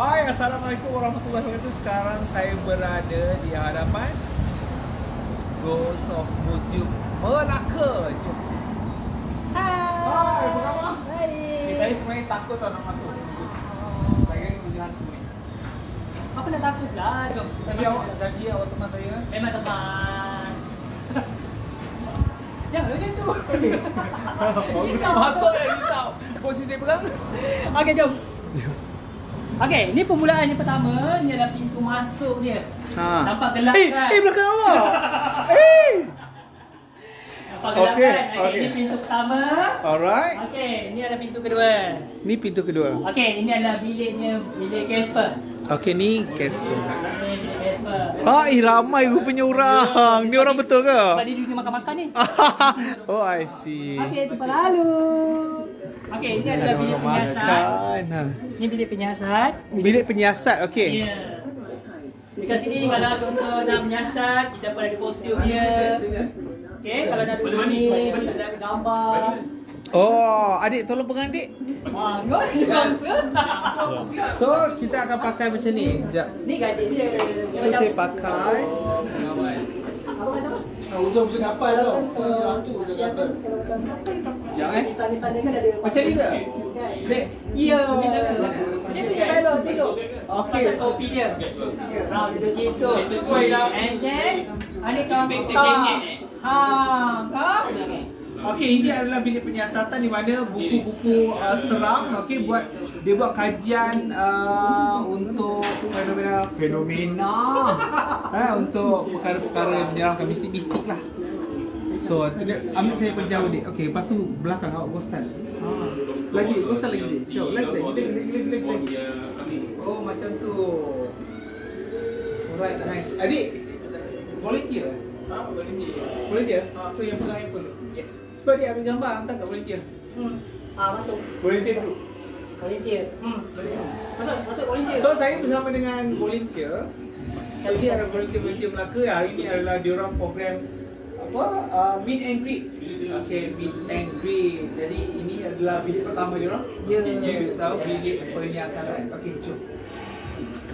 Hai, Assalamualaikum warahmatullahi wabarakatuh. Sekarang saya berada di hadapan Ghost of Museum Melaka. Jom. Hai, apa khabar? Ni saya sebenarnya takut tau nak masuk. Saya ni museum hantu ni. Apa nak takut lah? Jom. Tapi awak janji awak teman saya. Memang teman. Jangan macam tu. Risau. Masuk ya, risau. Posisi perang. Okey, jom. Okey, ni permulaan yang pertama. Ni adalah pintu masuk dia. Ha. Nampak gelap Eh, kan? eh belakang awak. eh. Nampak gelap Okey, kan? Okey, okey. ni pintu pertama. Alright. Okey, ni adalah pintu kedua. Ni pintu kedua. Okey, ini adalah biliknya bilik Casper. Okey, ni Casper. Ni bilik Casper. Ha, eh ramai rupanya orang. Ni orang betul ke? Sebab dia duduk makan-makan ni. oh, I see. Okey, tempat lalu. Okey, ini adalah bilik penyiasat. makan. Ha. Ni bilik penyiasat. Bilik penyiasat, okey. Ya. Dekat sini kalau contoh nak menyiasat, kita pun ada kostum dia. Okey, kalau nak duduk sini, kita ada gambar. Oh, adik tolong pegang adik. Wah, kau ni bangsa. So, kita akan pakai macam ni. Sekejap. Ni gadis dia. So, saya pakai. Apa kata? Ah, Untuk macam kapal tau. Kau ada hantu macam kapal. Sekejap eh. Kan ada. Macam ni ke? Dek. Ya. Dia punya belok tengok. Okey. Pasal kopi dia. Ha, duduk situ. And then, ada kaunter. Ha, kau? Okey, ini adalah bilik penyiasatan di mana buku-buku uh, seram okey buat dia buat kajian uh, untuk fenomena fenomena eh untuk perkara-perkara menyeramkan mistik-mistik lah. So, dia ambil saya penjauh dik. Okey, lepas tu belakang awak ghostan. Ha. Lagi ghostan lagi dik. Jom, lagi lagi lagi lagi lagi. lagi. Oh, macam tu. Alright, nice. Adik, volunteer. Ha, volunteer. Volunteer? Tu yang pegang handphone tu. Yes. Sebab dia ambil gambar hantar kat volunteer. Hmm. Ha, masuk. Volunteer tu. Volunteer. Hmm. Masuk, masuk volunteer. So saya bersama dengan volunteer. Dia adalah volunteer-volunteer Melaka. Hari ini adalah diorang program apa? Uh, meet and greet. Okay, meet and greet. Jadi ini adalah bilik pertama diorang. Ya. Kita tahu bilik penyiasan. Okay, jom.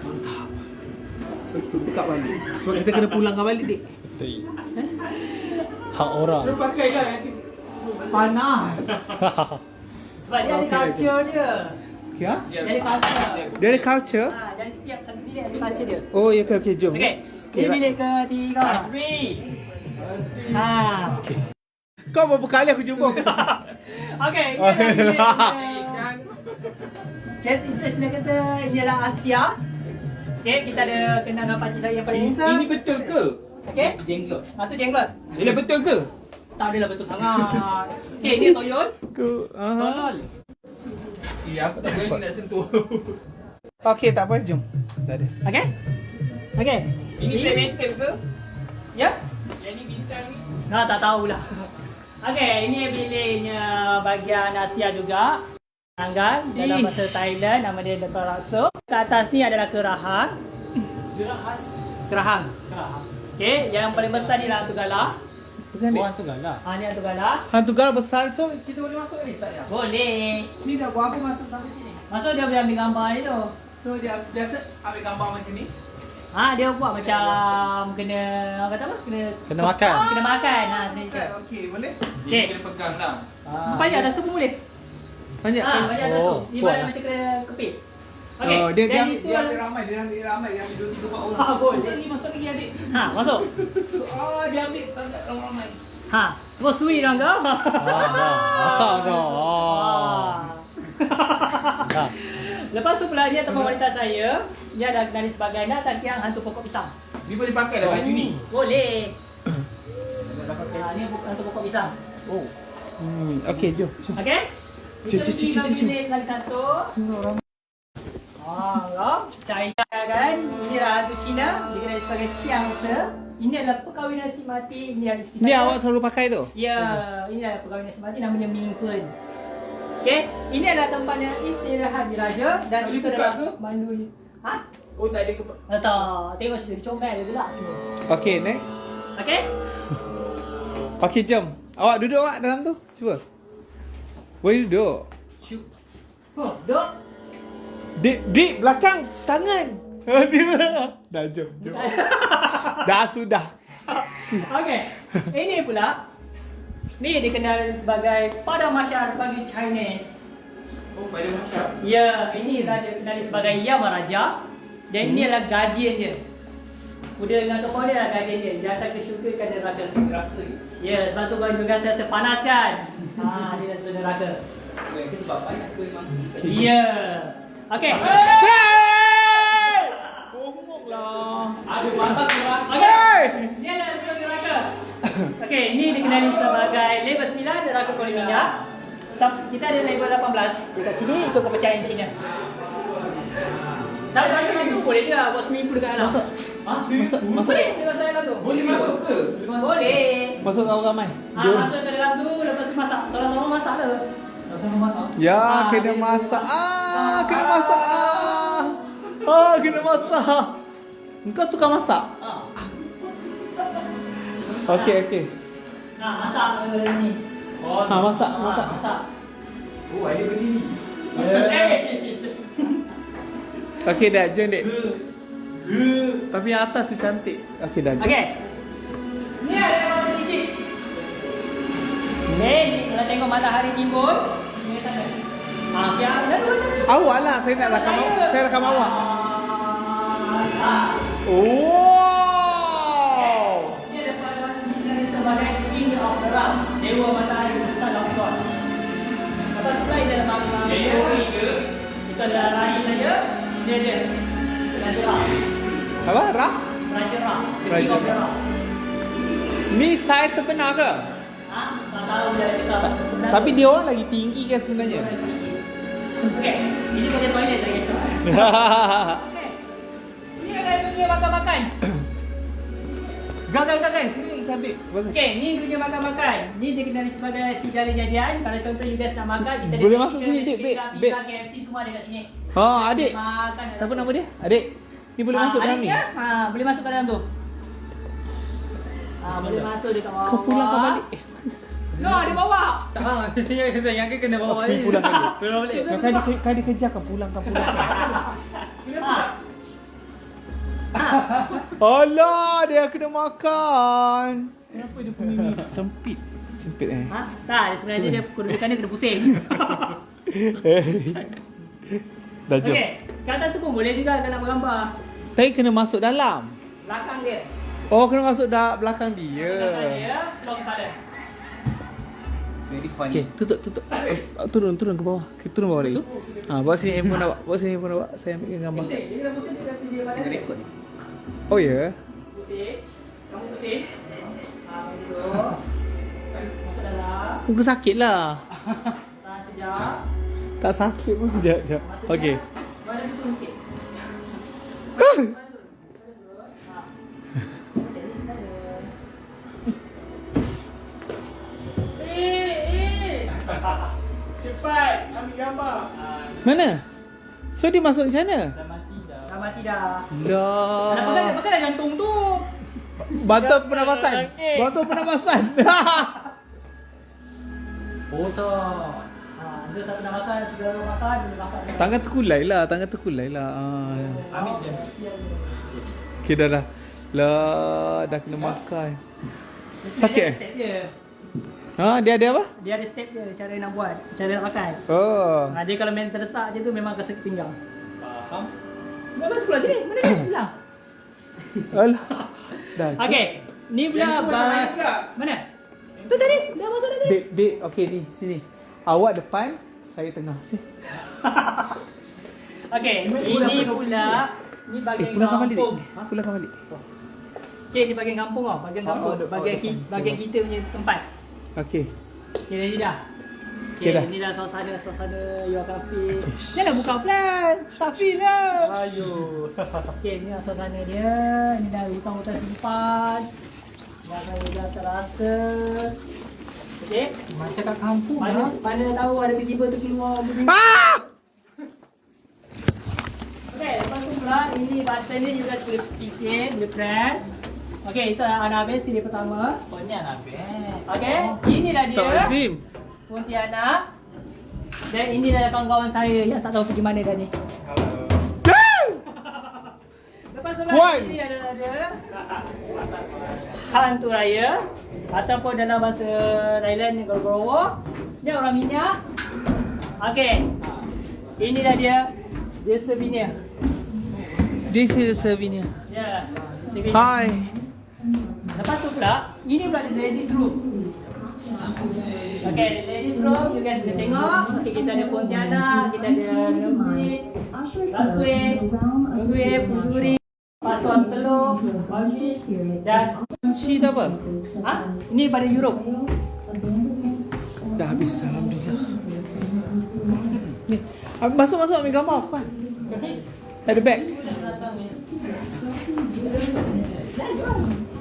Mantap. So kita buka balik. Sebab kita kena pulang balik dik. Hak orang. pakai lah nanti. Panas. Sebab dia ada Okey, culture dia. Okay, ha? Dia ada culture. Dia ada culture. Ha, dari setiap satu bilik ada culture dia. Oh, ya okay, okay, jom. Okey. Next. Ini right. bilik ketiga. Ha. Kau berapa kali aku jumpa? Okey, ini adalah bilik yang- Kes kita sini kata ini adalah Asia. Okey, kita ada kenal dengan pakcik saya yang paling handsome. Ini betul ke? Okey. Jenglot. Ha tu jenglot. Dah betul ke? Tak adalah betul sangat. Okey, ini Toyon. Aku, uh Tolol. Ya, aku tak boleh nak sentuh. Okey, tak apa, jom. Tak ada. Okey. Okey. Ini playmaker ke? Ya. Yang ni bintang ni. Nah, tak tahulah. Okey, ini biliknya bahagian Asia juga. Tanggal dalam Ih. bahasa Thailand nama dia Dr. Rakso. Kat atas ni adalah kerahang. Kerahang. Kerahang. Kerahang. Okey, yang paling besar ni lah hantu gala. Pegang Orang tu galak. Ha ni hantu gala. Hantu gal besar so kita boleh masuk ni tak ya? Boleh. Ni dah buat apa masuk sampai sini. Masuk dia boleh ambil gambar ni tu. So dia biasa ambil gambar macam ni. Ha dia buat macam kena apa kata apa? Kena Kena makan. Kena makan. Ha sini. Okey, boleh? Dia Okey. kena pegang lah. Ah. Banyak tu pun boleh. Banyak Ha, banyak tu. Oh, kuat banyak lah. macam kena kepit. Okey. Oh, dia dia, dia, itu dia ambil ramai, dia ambil ramai, dia ambil 2 3 4 orang. Ah, boleh. Masuk lagi, masuk lagi adik. Ha, masuk. So, ah, dia ambil tangkap ramai-ramai. Ha, terus sweet dong kau. Ah, dah. Masak kau. Ah. Ah. Dah. Lepas tu pula dia teman wanita saya, dia ada kenali sebagai nak tak kiang hantu pokok pisang. Dia boleh pakai dah baju ni. Boleh. Ha, ni bukan hantu pokok pisang. Oh. Hmm, okey, jom. jom. Okey? Cuk, Kita cuk, cuk, pergi cuk, ke cuk. bilik lagi satu. Ah, kau. China kan. Ini lah hantu Cina. Dia kenali sebagai Chiang Se. Ini adalah perkahwinan si mati. Ini ada isteri Ni saya. awak selalu pakai tu? Ya, ini adalah perkahwinan si mati namanya Ming Kun. Okey, ini adalah tempatnya istirahat diraja dan Boleh itu adalah ke? mandui. Ha? Oh tak ada ke? Tak tahu. Tengok sini, comel dia gelap semua. Okey, next. Okey? Okey, jom. Awak duduk awak dalam tu. Cuba. Boleh duduk. Syuk. Huh, duduk. Dik, dik belakang tangan. Dia. Dah jom, jom. Dah sudah. Okey. Ini pula ni dikenal sebagai pada masyarakat bagi Chinese. Oh, pada masyarakat. Ya, ini dah dikenali sebagai Yamaraja dan ini adalah guardian dia. Kuda dengan kepala dia adalah guardian dia. Dia akan ke syurga kan dia neraka. Neraka. Ya, sebab tu kau juga rasa panas kan? Ha, dia dah sudah neraka. Sebab banyak kuih mangkuk. Ya. Okey. Hey! Bongoklah. Aduh, mata kurang. Okey. Hey! Dia dah sudah neraka. Okey, ini dikenali sebagai level 9 neraka kulit minyak. Sam- Kita ada level 18 dekat sini ikut kepercayaan Cina. Tak ada macam boleh je lah buat swimming pool dekat dalam. Masuk. Ha? Masuk, masuk. Boleh, masuk dalam tu. Boleh masuk ke? Boleh. Masuk kau ramai. Ha, masuk ke dalam tu, lepas tu masak. Seorang-seorang masak tu. Sama-sama masak. Ya, Ah, kena masak. Ah, kena masak. Ah, ah kena masak. Engkau tukar masak? Okey, okey. Nah, masak ke dalam ni. Oh, Ha, masak, Ha, masak. Masak. Oh, ada berdiri. Eh. Okey dah, jom dek. Tapi yang atas tu cantik. Okey dah, jom. Okey. Ni ada masa digit. Ni kalau tengok matahari timbul, ni. Ha, ya, dah dulu. Awak lah, saya nak rakam awak. Saya rakam awak. Ha. Dewa Matahari, the Son of God. Lepas sebelah ini dalam agama Dia Yahudi, ni ke? itu adalah raja saja. Dia dia. Raja Ram. Apa? Rah? Raja. The Raja the Ram. Ram. Ni saya sebenar ke? Ha? Tak tahu dia kita sebenarnya. Tapi dia orang lagi tinggi kan sebenarnya? Okey, ini bagian toilet lagi. Okey. Ini ada dunia makan-makan. Gagal, gagal. Sini cantik. Bagus. Okey, ni dunia makan-makan. Ni dikenali sebagai segala jadian. Kalau contoh you guys nak makan, kita Boleh masuk sini, Dek, pizza, Dek. KFC semua ada kat sini. Ha, adik. Makan. Siapa nama dia? Adik. Ni boleh masuk dalam ni? Ya? Ha, boleh masuk ke dalam tu. Ha, boleh masuk dekat bawah. Kau pulang kau balik. No, di bawah. Tak, yang kena yang kena bawa Aku pulang kali. Pulang balik. Kau kan dia, kan dia kejarkan pulang kan pulang. Ha. Alah, dia kena makan. Kenapa dia punya ni sempit? Sempit eh. Ha? Tak, dia sebenarnya dia kedudukan dia kena pusing. Dah jom. Okey, ke atas tu pun boleh juga kalau nak bergambar. Tapi kena masuk dalam. Belakang dia. Oh, kena masuk dah belakang dia. Belakang dia, long kepala. Very funny. Okey, tutup tutup. Oh, turun turun ke bawah. Ke turun bawah lagi. Ha, bawa sini handphone awak. Bawa sini handphone awak. Saya ambil gambar. Dia. rekod. Oh ya. Yeah. Pusing. Kamu pusing. Masuk dalam. Muka sakit lah. Tahan sekejap. Tak sakit pun. Sekejap, Okey. sebenarnya. Eh, eh. Cepat, ambil gambar. Mana? So dia masuk macam mana? Dah mati dah. Lah. Kenapa kan? Kenapa kan gantung tu? Bantu pernafasan. Bantu pernafasan. Foto. Ha, dia satu nak makan, segala makan, dia makan. tangan terkulai lah. Tangan terkulai lah. Ah. Ambil je. Okay dah dah. Lah dah kena makan. Sakit eh? Ha dia ada apa? Dia ada step dia, cara nak buat, cara nak makan. Oh. Ha, dia kalau main terdesak je tu memang akan sakit pinggang. Faham? Memang sekolah sini. Mana dia bilang? Alah. Dah. Okey. Ni pula ba- mana? Mana? Tu tadi. Dah masuk dah tadi. Dek, dek, okey ni, sini. Awak depan, saya tengah. Sini. Okey, ini pula ni Eh, bahagian pulangkan balik, kampung. Ha? Pulangkan balik. Okey, ni bahagian kampung tau. Bahagian Oh, kampung. oh, oh, Bahagian, depan. ki, bahagian kita punya tempat. Okey. Okey, dah ni dah. Dah. ni dah suasana suasana your cafe. Jangan buka flat. Safi lah. Ayo. Okey, ni lah suasana dia. Ni dah hutan-hutan simpan. Dah saya rasa rasa. Okey. Macam kat kampung Mana mana tahu ada tiba-tiba tu keluar bunyi. Ah! Okey, lepas tu pula ini button ni juga boleh picit, boleh press. Okey, itu adalah Anabes sini pertama. Oh ni Anabel. Okey, ini dah dia. Tak Azim. Pontianak. Dan ini adalah kawan-kawan saya yang tak tahu pergi mana dah ni. Alah. sebelah Kuan. kiri adalah dia hantu raya ataupun dalam bahasa Thailand ni Gorowo. Dia orang minyak. Okey. Inilah dia dia souvenir. This is souvenir. Ya. souvenir. Hai. Lepas tu pula, ini pula the ladies room. Okay, the ladies room, you guys boleh tengok. Okay, kita ada Pontianak, kita ada Lembit, Raswe, Gue, Pujuri, Pasuan Telur, Babish dan Kunci dah apa? ha? Ini pada Europe. Dah habis alhamdulillah. Ni, ah, masuk masuk ambil gambar apa? At the back.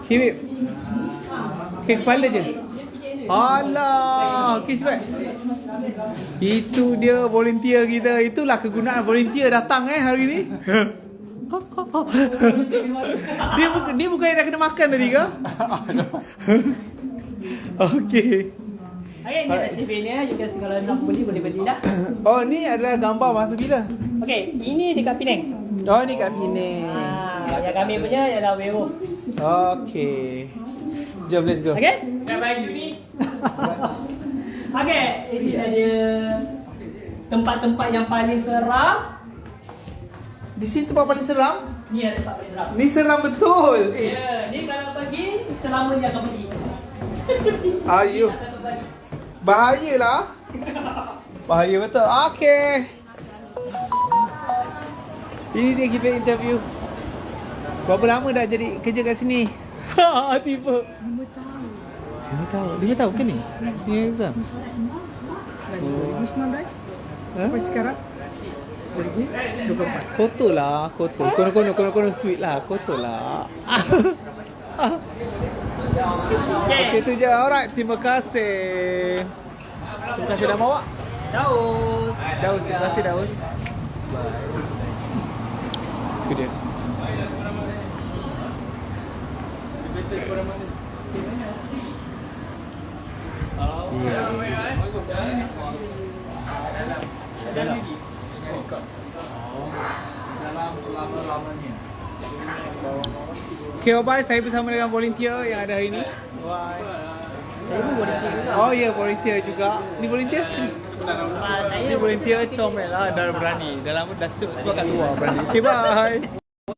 Okay, babe. Okay, kepala je. Alah, okay cepat. Itu dia volunteer kita. Itulah kegunaan volunteer datang eh hari ni. dia bukan dia bukan yang dah kena makan tadi ke? okay. Okay, ini ada souvenir. You guys kalau nak beli, boleh belilah. Oh ni adalah gambar masa bila? Okay, ini dekat Penang. Oh ni kat Penang. Ah, yang kami punya ialah werewolf. Okay. Jom let's go. Okay? Dah baju ni. okay, ini ada tempat-tempat yang paling seram. Di sini tempat paling seram. Ni ada tempat paling seram. Ni seram betul. Eh, Ya, ni kalau pergi, selamanya akan pergi. kembali. Bahayalah. Bahaya betul. Okay. Ini dia kita interview. Berapa lama dah jadi kerja kat sini? Ha, tiba. 5 tahun. 5 tahun. 5 tahun ke ni? Ni exam. 2019 Sampai sekarang 2024. Kotor lah, kotor. Kono-kono, kono-kono sweet lah. Kotor lah. Okay. Tu je. Alright, terima kasih. Terima kasih dah bawa. Daus. Daus, terima kasih Daus. Itu dia. Okay, bye. Saya bersama dengan volunteer yang ada hari ini. Saya pun volunteer juga. Oh ya, yeah, volunteer juga. Ni volunteer? Sini. Ni volunteer comel lah. Dah berani. Dah lama dah sebab kat luar berani. Okay, bye.